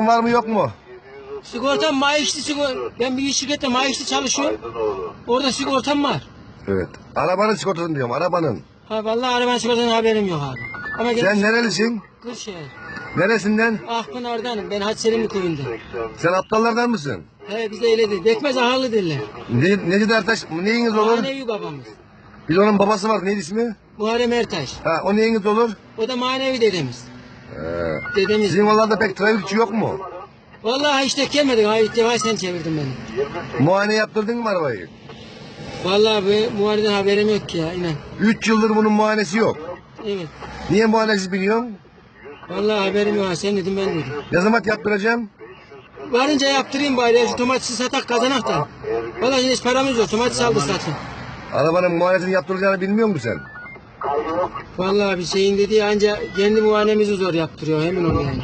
var mı yok mu? Sigortam maaşlı sigorta. Ben bir şirkette maaşlı çalışıyorum. Orada sigortam var. Evet. Arabanın sigortasını diyorum arabanın. Ha vallahi arabanın sigortadan haberim yok abi. Ama gel Sen nerelisin? Kırşehir. Neresinden? Akpınar'danım. Ben Hacı Selimli köyünde. Sen aptallardan mısın? He biz de öyle değil. Bekmez ahalı derler. Ne, Necdet Ertaş neyiniz olur? Manevi babamız. Bir de onun babası var neydi ismi? Muharrem Ertaş. Ha o neyiniz olur? O da manevi dedemiz. Ee, Dedemiz. sizin oralarda pek trafikçi yok mu? Vallahi işte gelmedin. Ha ilk defa sen çevirdin beni. Muayene yaptırdın mı arabayı? Vallahi bu muharebeden haberim yok ki ya inan. Üç yıldır bunun muayenesi yok. Evet. Niye muayenesiz biliyorsun? Vallahi haberim yok. Sen dedin ben dedim. Ne zaman yaptıracağım? Varınca yaptırayım bari. Şu domatesi satak kazanak da. Vallahi hiç paramız yok. Domates aldı satın. Arabanın muayenesini yaptıracağını bilmiyor musun sen? Vallahi bir şeyin dediği anca kendi muayenemizi zor yaptırıyor. Emin ol yani.